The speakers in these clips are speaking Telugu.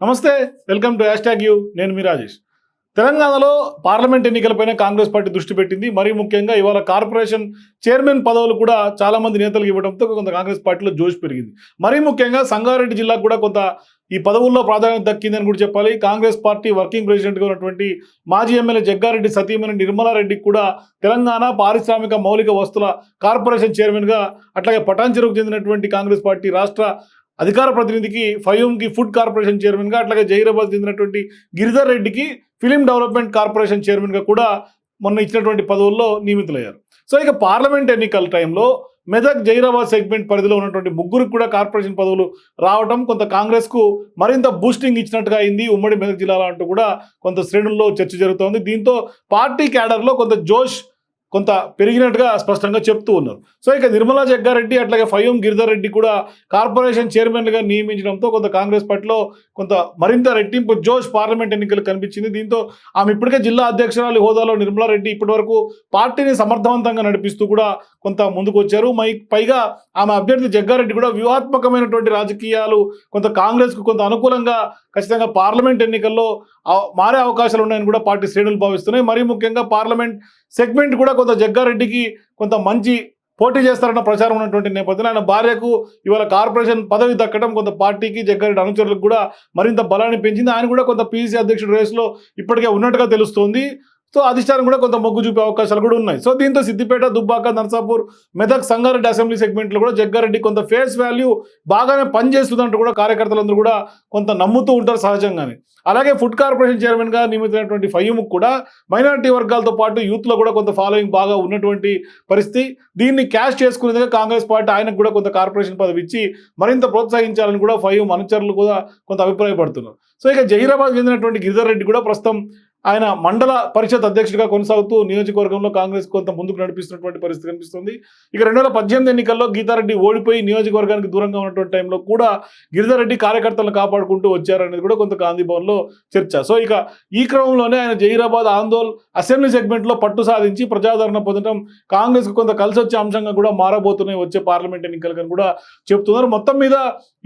నమస్తే welcome to hashtag U. నేను మీ రాజేష్. తెలంగాణలో పార్లమెంట్ ఎన్నికలపైన కాంగ్రెస్ పార్టీ దృష్టి పెట్టింది. మరీ ముఖ్యంగా ఇవాళ కార్పొరేషన్ చైర్మన్ పదవులు కూడా చాలా మంది నేతలకు ఇవ్వడంతో కొంత కాంగ్రెస్ పార్టీలో జోష్ పెరిగింది. మరీ ముఖ్యంగా సంగారెడ్డి జిల్లాకు కూడా కొంత ఈ పదవుల్లో ప్రాధాన్యత దక్కిందని కూడా చెప్పాలి. కాంగ్రెస్ పార్టీ వర్కింగ్ ప్రెసిడెంట్గా ఉన్నటువంటి మాజీ ఎమ్మెల్యే జగ్గారెడ్డి సతీమణి నిర్మలారెడ్డికి కూడా తెలంగాణ పారిశ్రామిక మౌలిక వస్తుల కార్పొరేషన్ చైర్మన్గా అట్లాగే పటాన్ చెరువుకు చెందినటువంటి కాంగ్రెస్ పార్టీ రాష్ట్ర అధికార ప్రతినిధికి ఫయూమ్కి ఫుడ్ కార్పొరేషన్ చైర్మన్గా అట్లాగే జహీరాబాద్ చెందినటువంటి గిరిధర్ రెడ్డికి ఫిలిం డెవలప్మెంట్ కార్పొరేషన్ చైర్మన్గా కూడా మొన్న ఇచ్చినటువంటి పదవుల్లో నియమితులయ్యారు. సో ఇక పార్లమెంట్ ఎన్నికల టైంలో మెదక్ జైరాబాద్ సెగ్మెంట్ పరిధిలో ఉన్నటువంటి ముగ్గురికి కూడా కార్పొరేషన్ పదవులు రావడం కొంత కాంగ్రెస్కు మరింత బూస్టింగ్ ఇచ్చినట్టుగా అయింది. ఉమ్మడి మెదక్ జిల్లాలో అంటూ కూడా కొంత శ్రేణుల్లో చర్చ జరుగుతోంది. దీంతో పార్టీ క్యాడర్లో కొంత జోష్ కొంత పెరిగినట్టుగా స్పష్టంగా చెప్తూ ఉన్నారు. సో ఇక నిర్మలా జగ్గారెడ్డి అట్లాగే ఫయూం గిరిధర్ రెడ్డి కూడా కార్పొరేషన్ చైర్మన్గా నియమించడంతో కొంత కాంగ్రెస్ పార్టీలో కొంత మరింత రెట్టింపు జోష్ పార్లమెంట్ ఎన్నికలు కనిపించింది. దీంతో ఆమె ఇప్పటికే జిల్లా అధ్యక్షురాలి హోదాలో నిర్మలా రెడ్డి ఇప్పటివరకు పార్టీని సమర్థవంతంగా నడిపిస్తూ కూడా కొంత ముందుకు వచ్చారు మై పైగా ఆమె అభ్యర్థి జగ్గారెడ్డి కూడా వ్యూహాత్మకమైనటువంటి రాజకీయాలు కొంత కాంగ్రెస్కు కొంత అనుకూలంగా ఖచ్చితంగా పార్లమెంట్ ఎన్నికల్లో మారే అవకాశాలు ఉన్నాయని కూడా పార్టీ శ్రేణులు భావిస్తున్నాయి. మరీ ముఖ్యంగా పార్లమెంట్ సెగ్మెంట్ కూడా కొంత జగ్గారెడ్డికి కొంత మంచి పోటీ చేస్తారన్న ప్రచారం ఉన్నటువంటి నేపథ్యంలో ఆయన భార్యకు ఇవాళ కార్పొరేషన్ పదవి దక్కడం కొంత పార్టీకి జగ్గారెడ్డి అనుచరులకు కూడా మరింత బలాన్ని పెంచింది. ఆయన కూడా కొంత పీసీసీ అధ్యక్షుడు రేసులో ఇప్పటికే ఉన్నట్టుగా తెలుస్తోంది. సో అధిష్టానం కూడా కొంత మొగ్గు చూపే అవకాశాలు కూడా ఉన్నాయి. సో దీంతో సిద్దిపేట దుబ్బాక నర్సాపూర్ మెదక్ సంగారెడ్డి అసెంబ్లీ సెగ్మెంట్లో కూడా జగ్గారెడ్డి కొంత ఫేస్ వాల్యూ బాగానే పనిచేస్తుందంటూ కూడా కార్యకర్తలందరూ కూడా కొంత నమ్ముతూ ఉంటారు సహజంగానే. అలాగే ఫుడ్ కార్పొరేషన్ చైర్మన్గా నియమితమైనటువంటి ఫయ్యముకు కూడా మైనారిటీ వర్గాలతో పాటు యూత్లో కూడా కొంత ఫాలోయింగ్ బాగా ఉన్నటువంటి పరిస్థితి. దీన్ని క్యాష్ చేసుకునేందుకు కాంగ్రెస్ పార్టీ ఆయనకు కూడా కొంత కార్పొరేషన్ పదవి ఇచ్చి మరింత ప్రోత్సహించాలని కూడా ఫయ్యూమ్ అనుచరులు కూడా కొంత అభిప్రాయపడుతున్నారు. సో ఇక జహీరాబాద్ చెందినటువంటి గిరిధర్ రెడ్డి కూడా ప్రస్తుతం ఆయన మండల పరిషత్ అధ్యక్షుడిగా కొనసాగుతూ నియోజకవర్గంలో కాంగ్రెస్ కొంత ముందుకు నడిపిస్తున్నటువంటి పరిస్థితి కనిపిస్తుంది. ఇక రెండు వేల పద్దెనిమిది ఎన్నికల్లో గీతారెడ్డి ఓడిపోయి నియోజకవర్గానికి దూరంగా ఉన్నటువంటి టైంలో కూడా గిరిధర్ కార్యకర్తలను కాపాడుకుంటూ వచ్చారనేది కూడా కొంత గాంధీ భవన్లో చర్చ. సో ఇక ఈ క్రమంలోనే ఆయన జహీరాబాద్ ఆందోళన్ అసెంబ్లీ సెగ్మెంట్లో పట్టు సాధించి ప్రజాదరణ పొందడం కాంగ్రెస్కు కొంత కలిసి వచ్చే అంశంగా కూడా మారబోతున్నాయి వచ్చే పార్లమెంట్ ఎన్నికలు కూడా చెప్తున్నారు. మొత్తం మీద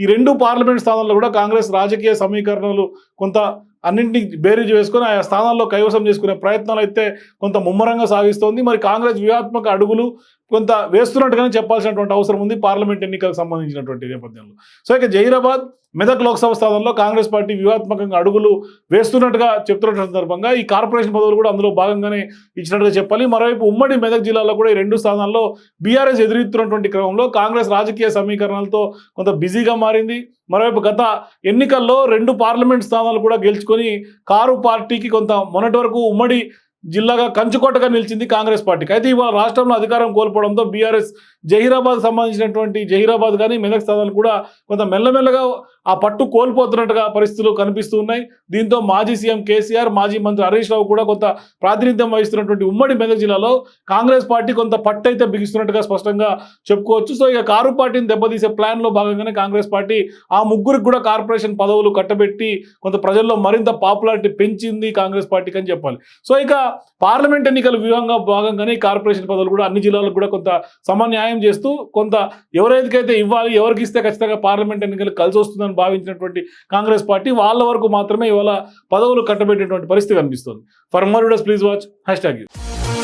ఈ రెండు పార్లమెంట్ స్థానాల్లో కూడా కాంగ్రెస్ రాజకీయ సమీకరణలు కొంత అన్నింటినీ బేరీజ్ వేసుకొని ఆయా స్థానాల్లో కైవసం చేసుకునే ప్రయత్నాలు అయితే కొంత ముమ్మరంగా సాగిస్తోంది. మరి కాంగ్రెస్ వ్యూహాత్మక అడుగులు కొంత వేస్తున్నట్టుగానే చెప్పాల్సినటువంటి అవసరం ఉంది పార్లమెంట్ ఎన్నికలకు సంబంధించినటువంటి నేపథ్యంలో. సో ఇక జహీరాబాద్ మెదక్ లోక్సభ స్థానంలో కాంగ్రెస్ పార్టీ వ్యూహాత్మకంగా అడుగులు వేస్తున్నట్టుగా చెప్తున్న సందర్భంగా ఈ కార్పొరేషన్ పదవులు కూడా అందులో భాగంగానే ఇచ్చినట్టుగా చెప్పాలి. మరోవైపు ఉమ్మడి మెదక్ జిల్లాలో కూడా ఈ రెండు స్థానాల్లో బీఆర్ఎస్ ఎదురెత్తున్నటువంటి క్రమంలో కాంగ్రెస్ రాజకీయ సమీకరణలతో కొంత బిజీగా మారింది. మరోవైపు గత ఎన్నికల్లో రెండు పార్లమెంట్ స్థానాలు కూడా గెలుచుకొని కారు పార్టీకి కొంత మొన్నటి వరకు ఉమ్మడి జిల్లాగా కంచుకోటగా నిలిచింది కాంగ్రెస్ పార్టీకి. అయితే ఇవాళ రాష్ట్రంలో అధికారం కోల్పోవడంతో బీఆర్ఎస్ జహీరాబాద్ సంబంధించినటువంటి జహీరాబాద్ కానీ మెదక్ స్థానాలు కూడా కొంత మెల్లమెల్లగా ఆ పట్టు కోల్పోతున్నట్టుగా పరిస్థితులు కనిపిస్తూ ఉన్నాయి. దీంతో మాజీ సీఎం కేసీఆర్ మాజీ మంత్రి హరీష్ రావు కూడా కొంత ప్రాతినిధ్యం వహిస్తున్నటువంటి ఉమ్మడి మెదక్ జిల్లాలో కాంగ్రెస్ పార్టీ కొంత పట్టు అయితే బిగిస్తున్నట్టుగా స్పష్టంగా చెప్పుకోవచ్చు. సో ఇక కారు పార్టీని దెబ్బతీసే ప్లాన్లో భాగంగానే కాంగ్రెస్ పార్టీ ఆ ముగ్గురికి కూడా కార్పొరేషన్ పదవులు కట్టబెట్టి కొంత ప్రజల్లో మరింత పాపులారిటీ పెంచింది కాంగ్రెస్ పార్టీకి అని చెప్పాలి. సో ఇక పార్లమెంట్ ఎన్నికల వ్యూహంగా భాగంగానే కార్పొరేషన్ పదవులు కూడా అన్ని జిల్లాలకు కూడా కొంత సమన్యాయం చేస్తూ కొంత ఎవరైతే ఇవ్వాలి ఎవరికి ఇస్తే ఖచ్చితంగా పార్లమెంట్ ఎన్నికలు కలిసి వస్తుందని భావించినటువంటి కాంగ్రెస్ పార్టీ వాళ్ళ వరకు మాత్రమే ఇవాళ పదవులు కట్టబెట్టేటువంటి పరిస్థితి కనిపిస్తుంది. For more please watch hashtag